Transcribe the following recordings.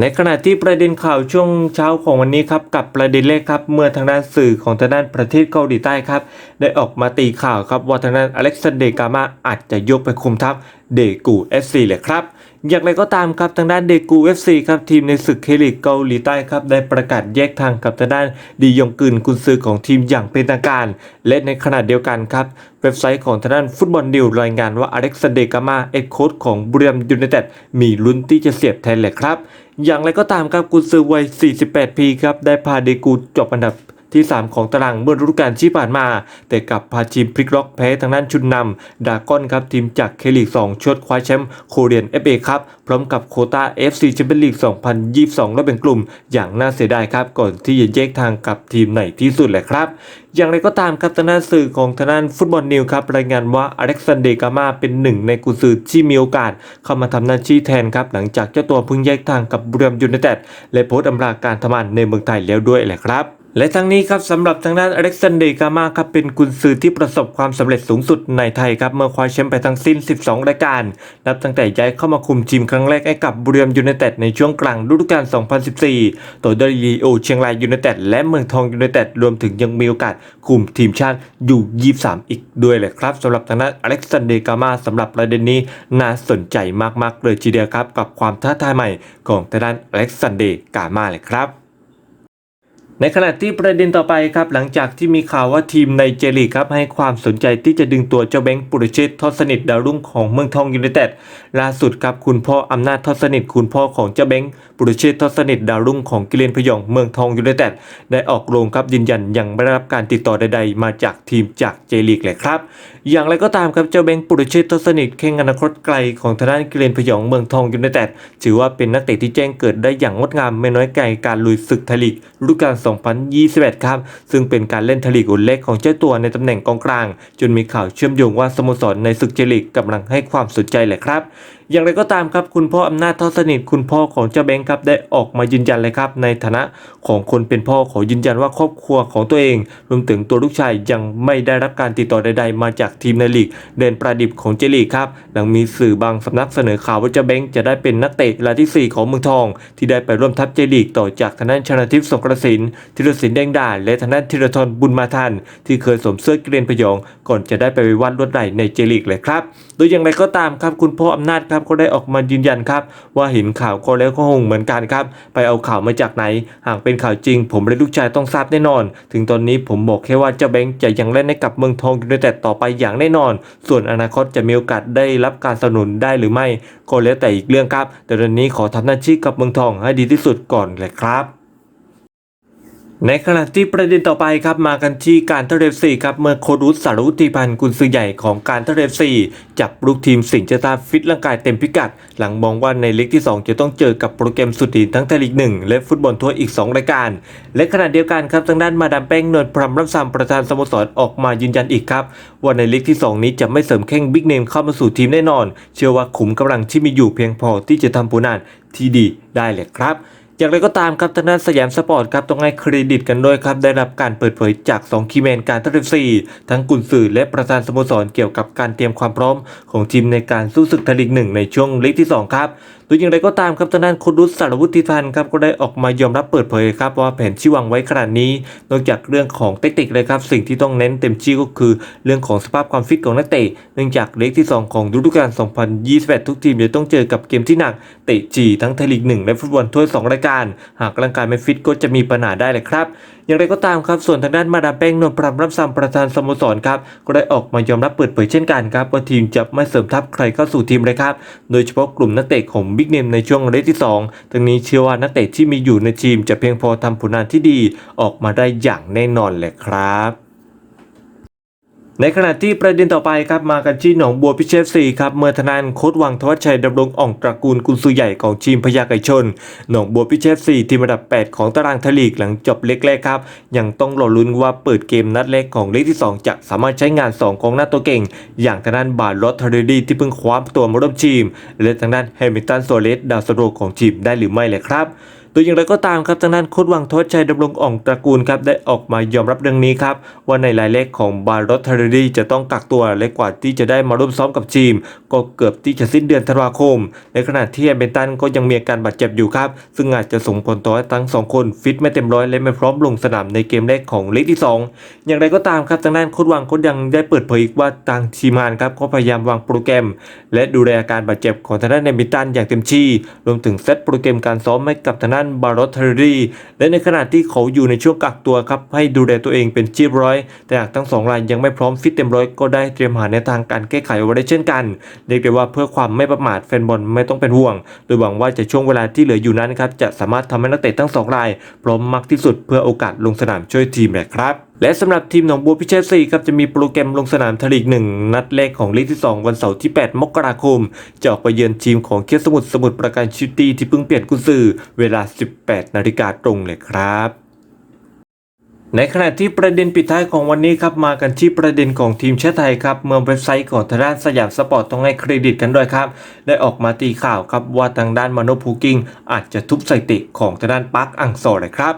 ในขณะที่ประเด็นข่าวช่วงเช้าของวันนี้ครับกับประเด็นแรกครับเมื่อทางด้านสื่อของทางด้านประเทศเกาหลีใต้ครับได้ออกมาตีข่าวครับว่าทางด้านอเล็กซานเดรกามาอาจจะยกไปคุมทัพเดกูเอฟซีเลยครับ อย่างไรก็ตามครับทางด้านเดกูเอฟซีครับทีมในศึกเคลิกเกาหลีใต้ครับได้ประกาศแยกทางกับทางด้านดียองกึนกุนซือของทีมอย่างเป็นทางการ และในขณะเดียวกันครับเว็บไซต์ของทางด้านฟุตบอลนิวรายงานว่าอเล็กซานเดรกามาเอ็กโค้ชของบุรีรัมยูไนเต็ดมีลุ้นที่จะเสียบแทนเลยครับ อย่างไรก็ตามครับกุนซือวัย 48 ปีครับได้พาเดกูจบอันดับ ที่ 3 ของตารางเมื่อฤดูกาลที่ผ่านมา แต่กลับพาทีมพลิกล็อกแพ้ทางด้านชุนนำดากอนครับทีมจากเคลีก2ชดคว้าแชมป์โคเรียน FA ครับพร้อมกับโควต้า FC แชมเปี้ยนลีก 2022 และเป็นกลุ่ม อย่างน่าเสียดายครับ ก่อนที่จะแยกทางกับทีมไหนที่สุดแหละครับ อย่างไรก็ตามครับทางด้านสื่อของทางด้านฟุตบอลนิวครับรายงานว่าอเล็กซานเดรกามาเป็นหนึ่งในกุญซือที่มีโอกาส เข้ามาทำหน้าที่แทนครับหลังจากเจ้าตัวเพิ่งแยกทางกับบุรีรัมย์ยูไนเต็ดและโพสต์อำลาการทำงานในเมืองไทยแล้วด้วยแหละครับ และทั้งนี้ครับสำหรับทางด้านอเล็กซานเดร์กามาครับเป็นกุนซือที่ประสบความสำเร็จสูงสุดในไทยครับเมื่อคว้าแชมป์ไปทั้งสิ้น 12 รายการ นับตั้งแต่ย้ายเข้ามาคุมทีมครั้งแรกให้กับบุรีรัมย์ยูไนเต็ดในช่วงกลางฤดูกาล 2014 ต่อด้วยลีโอเชียงรายยูไนเต็ดและเมืองทองยูไนเต็ดรวมถึงยังมีโอกาสคุมทีมชาติอยู่ 23 อีกด้วยเลยครับสำหรับทางด้านอเล็กซานเดร์กามาสำหรับประเด็นนี้น่าสนใจมากๆเลยทีเดียวครับกับความท้าทายใหม่ของทางด้านอเล็กซานเดร์กามาเลยครับ ในขณะที่ประเด็นต่อไปครับหลังจากที่มีข่าวว่าทีมในเจลีครับให้ความสนใจที่จะดึงตัวเจ้าแบงค์ปุรเชตทอสนิทดาวรุ่งของเมืองทองยูไนเต็ดล่าสุดครับคุณพ่ออำนาจทอสนิทคุณพ่อของเจ้าแบงค์ปุรเชษทอดสนิทดาวรุ่งของกิเลนพยองเมืองทองยูไนเต็ดได้ออกโรงครับยืนยันยังไม่ได้รับการติดต่อใดๆ มาจากทีมจากเจลีกเลยครับ อย่างไรก็ตามครับเจ้าแบงปุรเชษทอดสนิทแข่งอนาคตไกลของทางด้านกิเลนพยองเมืองทองยูไนเต็ดถือว่าเป็นนักเตะที่แจ้งเกิดได้อย่างงดงามไม่น้อยไกลการลุยศึกไทยลีกฤดูกาล 2021 ครับ ซึ่งเป็นการเล่นไทยลีกอุ่นเล็กของเจ้าตัวในตำแหน่งกองกลาง จนมีข่าวเชื่อมโยงว่าสโมสรในศึกเจลีกกำลังให้ความสนใจแหละครับ อย่างไรก็ตามครับคุณพ่ออำนาจทอดสนิทคุณพ่อของเจ้าแบงครับได้ออกมายืนยันเลยครับ ในฐานะของคนเป็นพ่อขอยืนยันว่าครอบครัวของตัวเอง รวมถึงตัวลูกชายยังไม่ได้รับการติดต่อใด ๆ มาจากทีมในลีก เดนประดิบของเจลีกครับหลังมีสื่อบางสำนักเสนอข่าวว่าเจ้าแบงค์จะได้เป็นนักเตะรายที่ 4 ของเมืองทอง ที่ได้ไปร่วมทัพเจลีกต่อจากทางด้านชนาทิพย์สงกระสินธีรศิลป์แดงดาและทางด้านธีรทรบุญมาทันที่เคยสวมเสื้อเกรียนพยอง ก่อนจะได้ไปวัดลวดไหลในเจลีกเลยครับ โดยอย่างไรก็ตามครับคุณพ่ออำนาจครับก็ได้ออกมายืนยันครับ ว่าเห็นข่าวก็แล้วก็คงมือนกันครับ ไปเอาข่าวมาจากไหน หากเป็นข่าวจริง ผมและลูกชายต้องทราบแน่นอน ถึงตอนนี้ผมบอกแค่ว่าเจ้าแบงค์จะยังเล่นให้กับเมืองทองยูไนเต็ดต่อไปอย่างแน่นอน ส่วนอนาคตจะมีโอกาสได้รับการสนับสนุนได้หรือไม่ก็แล้วแต่อีกเรื่องครับ แต่ตอนนี้ขอทำหน้าที่กับเมืองทองให้ดีที่สุดก่อนเลยครับ ในขณะที่ประเด็นต่อไปครับมากันที่การทะเลซีครับเมื่อโครุสสารุติพันธ์กุนซือใหญ่ของการทะเลซีจับลูกทีมสิงห์เจตาฟิตร่างกายเต็มพิกัด หลังมองว่าในเล็กที่ 2 จะต้องเจอกับโปรแกรมสุดหินทั้งไทยลีกหนึ่งและฟุตบอลทัวร์อีก 2 รายการ และขณะเดียวกันครับทางด้านมาดามแป้งนวลพรหมรับซามประธานสโมสรออกมายืนยันอีกครับว่าในเล็กที่ 2 นี้จะไม่เสริมแข้งบิ๊กเนมเข้ามาสู่ทีมแน่นอน เชื่อว่าขุมกำลังที่มีอยู่เพียงพอที่จะทำผลงานที่ดีได้เลยครับ อย่างไรก็ตามครับทางด้านสยามสปอร์ตครับต้องให้เครดิตกันด้วยครับได้รับการเปิดเผยจาก 2 คีแมนการทัพซีทั้งกุนซือและประธานสโมสรเกี่ยวกับการเตรียมความพร้อมของทีมในการสู้ศึกไทยลีกหนึ่งในช่วงลีกที่ 2 ครับโดยอย่างไรก็ตามครับทางด้านโคดุสสารวุฒิพันธ์ครับก็ได้ออกมายอมรับเปิดเผยครับว่าแผนที่วางไว้ขนาดนี้ นอกจากเรื่องของเทคนิคเลยครับสิ่งที่ต้องเน้นเต็มที่ก็คือ เรื่องของสภาพความฟิตของนักเตะเนื่องจากเลกที่ 2 ของฤดูกาล 2021 ทุกทีมจะต้องเจอกับเกมที่หนักเตะจีทั้งไทยลีก1และฟุตบอลถ้วย2รายการ หากร่างกายไม่ฟิตก็จะมีปัญหาได้เลยครับ อย่างไรก็ตามครับส่วนทางด้านมาดามแป้งนวลพรมรับซามประธานสโมสรครับก็ได้ออกมายอมรับเปิดเผยเช่นกันครับว่าทีมจะไม่เสริมทัพใครเข้าสู่ทีมเลยครับ โดยเฉพาะกลุ่มนักเตะของบิ๊กเนมในช่วงเลกที่2ทั้งนี้เชื่อว่านักเตะที่มีอยู่ในทีมจะเพียงพอทำผลงานที่ดี ออกมาได้อย่างแน่นอนแหละครับ ในขณะที่ประเด็นต่อไปครับมากันที่หนองบัวพิเชษซีครับเมื่อทนานโคดวังทวัชชัยดำรงอ่องตระกูลกุนซือใหญ่ของทีมพญาไก่ชนหนองบัวพิเชษซีทีมอันดับ 8 ของตารางทลีกหลังจบเล็กแรกครับ ยังต้องรอลุ้นว่าเปิดเกมนัดแรกของเลกที่ 2 จะสามารถใช้งาน 2 ของหน้าตัวเก่ง อย่างทางด้านบาร์ลอตเทเรดีที่เพิ่งคว้าตัวมาร่วมทีม และทางด้านแฮมิลตันโซเลสดาวสโตรของทีมได้หรือไม่เลยครับ โดยอย่างไรก็ตามครับทางด้านโค้ดวังทวัชชัยดำรงอ่องตระกูลครับได้ออกมายอมรับเรื่องนี้ครับว่าในรายเลขของบาร์รอตเทอร์ดีจะต้องกักตัวและกกว่าที่จะได้มาร่วมซ้อมกับทีม ก็เกือบที่จะสิ้นเดือนธันวาคม ในขณะที่แอมเบนตันก็ยังมีอาการบาดเจ็บอยู่ครับ ซึ่งอาจจะส่งผลต่อให้ทั้งสองคนฟิตไม่เต็มร้อยและไม่พร้อมลงสนามในเกมแรกของเลกที่สองอย่างไรก็ตามครับทางด้านโค้ดวังก็ยังได้เปิดเผยอีกว่าทางทีมงานครับก็พยายามวางโปรแกรม และดูแลอาการบาดเจ็บของทางด้านแอมเบนตันอย่างเต็มที่รวมถึงเซตโปรแกรมการซ้อมให้กับทางด้านบาร์รอตเทอรีและในขณะที่เขาอยู่ในช่วงกักตัวครับให้ดูแลตัวเองเป็นที่เรียบร้อย แต่หากทั้งสองรายยังไม่พร้อมฟิตเต็มร้อยก็ได้เตรียมหาแนวทางการแก้ไขไว้ได้เช่นกันเรียกได้ว่าเพื่อความไม่ประมาทแฟนบอลไม่ต้องเป็นห่วง โดยหวังว่าจะช่วงเวลาที่เหลืออยู่นั้นครับจะสามารถทำให้นักเตะทั้งสองรายพร้อมมากที่สุดเพื่อโอกาสลงสนามช่วยทีมแหละครับ และสำหรับทีมหนองบัวพิเชษซีครับจะมีโปรแกรมลงสนามทลีกหนึ่งนัดแรกของลีกที่ 2 วันเสาร์ที่ 8 มกราคม จะออกไปเยือนทีมของเคียสมุทรสมุทรประการชิตี้ที่เพิ่งเปลี่ยนกุญซือเวลา 18 นาฬิกาตรงเลยครับในขณะที่ประเด็นปิดท้ายของวันนี้ครับมากันที่ประเด็นของทีมชาติไทยครับ เมื่อเว็บไซต์ของทางด้านสยามสปอร์ตต้องให้เครดิตกันด้วยครับ ได้ออกมาตีข่าวครับว่าทางด้านมาโนพูกิงอาจจะทุบสถิติของทางด้านปาร์คอังซอเลยครับ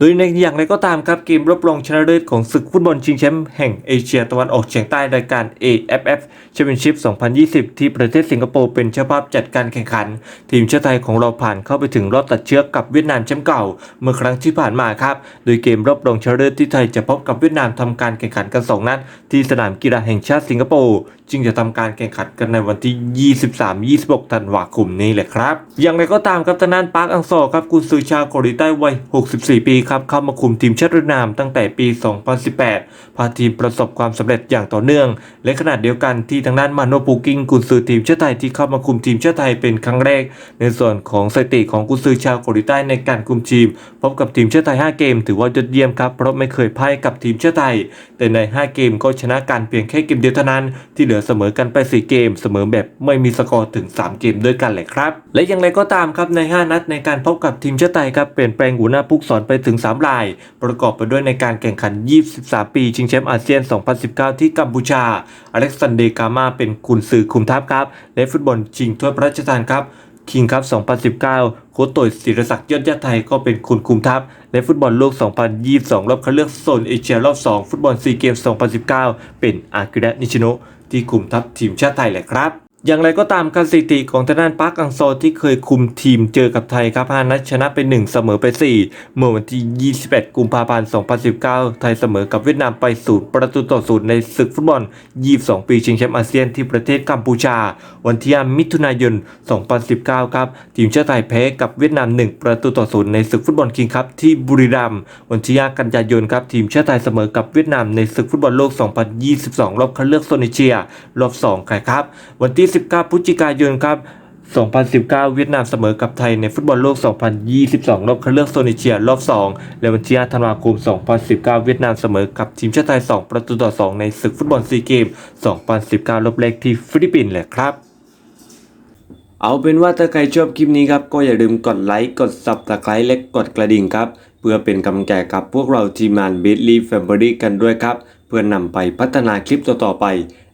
โดยในอย่างไรก็ตามครับเกมรบรองชนะเลิศของศึกฟุตบอลชิงแชมป์แห่งเอเชียตะวันออกเฉียงใต้รายการ AFF Championship 2020 ที่ประเทศสิงคโปร์เป็นเจ้าภาพจัดการแข่งขัน ทีมชาติไทยของเราผ่านเข้าไปถึงรอบตัดเชือกกับเวียดนามแชมป์เก่า เมื่อครั้งที่ผ่านมาครับ โดยเกมรอบรองชนะเลิศที่ไทยจะพบกับเวียดนามทำการแข่งขันกันสองนัดที่สนามกีฬาแห่งชาติสิงคโปร์จึงจะทำการแข่งขันกันในวันที่ 23-26 ธันวาคมนี้แหละครับ อย่างไรก็ตามครับทางด้านปาร์คอังซอครับกุนซือชาวเกาหลีใต้วัย 64 ปีครับเข้ามาคุมทีมชาติเวียดนามตั้งแต่ปี 2018 พาทีมประสบความสำเร็จอย่างต่อเนื่อง และขณะเดียวกันที่ทางด้านมาโนปูกิงกุนซือทีมชาติไทยที่เข้ามาคุมทีมชาติไทยเป็นครั้งแรก ในส่วนของสถิติของกุนซือชาวเกาหลีใต้ในการคุมทีม พบกับทีมชาติไทย 5 เกม ถือว่ายอดเยี่ยมครับเพราะไม่เคยพ่ายกับทีมชาติไทย แต่ใน 5 เกมก็ชนะกันเพียงแค่เกมเดียวเท่านั้น ที่เหลือเสมอกันไป 4 เกม เสมอแบบไม่มีสกอร์ถึง 3 เกมด้วยกันเลยครับ และอย่างไรก็ตามครับใน 5 นัดในการพบกับทีมชาติไทยครับเปลี่ยนแปลงหัวหน้าผู้สอนไปถึง3 ราย ประกอบไปด้วยในการแข่งขัน 23 ปีชิงแชมป์อาเซียน 2019 ที่กัมพูชา อเล็กซานเดร์กามาเป็นกุนซือคุมทัพครับ และฟุตบอลชิงถ้วยพระราชทานครับคิงครับ2019 โค้ชต่อยศิรศักดิ์ยอดญาไทยก็เป็นคุณคุมทัพ และฟุตบอลโลก 2022 รอบคัดเลือกโซนเอเชียรอบ 2 ฟุตบอลซีเกม2019 เป็นอากิระนิชิโนะที่คุมทัพทีมชาติไทยแหละครับ อย่างไรก็ตามการสถิติของทางด้านปาร์คอังซอที่เคยคุมทีมเจอกับไทยครับ5นัดชนะไป1เสมอไป 4 เมื่อวันที่ 21 กุมภาพันธ์ 2019 ไทยเสมอกับเวียดนามไป0ประตูต่อ0ในศึกฟุตบอล 22 ปีชิงแชมป์อาเซียนที่ประเทศกัมพูชา วันที่5มิถุนายน 2019 ครับ ทีมชาติไทยแพ้กับเวียดนาม 1 ประตูต่อ0ในศึกฟุตบอลคิงคัพที่บุรีรัมย์วันที่5กันยายนครับทีมชาติไทยเสมอกับเวียดนามในศึกฟุตบอลโลก 2022 รอบคัดเลือกโซนเอเชีย รอบ2ครับวันที่19พฤศจิกายนครับ2019 เวียดนามเสมอกับไทยในฟุตบอลโลก 2022 รอบคัดเลือกโซนเอเชียรอบ 2 และวันที่5ธันวาคม 2019 เวียดนามเสมอกับทีมชาติไทย 2 ประตูต่อ 2 ในศึกฟุตบอลซีเกม 2019 รอบแรกที่ฟิลิปปินส์แหละครับ เอาเป็นว่าถ้าใครชอบคลิปนี้ครับ ก็อย่าลืมกดไลค์ กด Subscribe และกดกระดิ่งครับ เพื่อเป็นกำลังใจกับพวกเราทีมงาน b i t l y Family กันด้วยครับ เพื่อนำไปพัฒนาคลิปต่อๆไป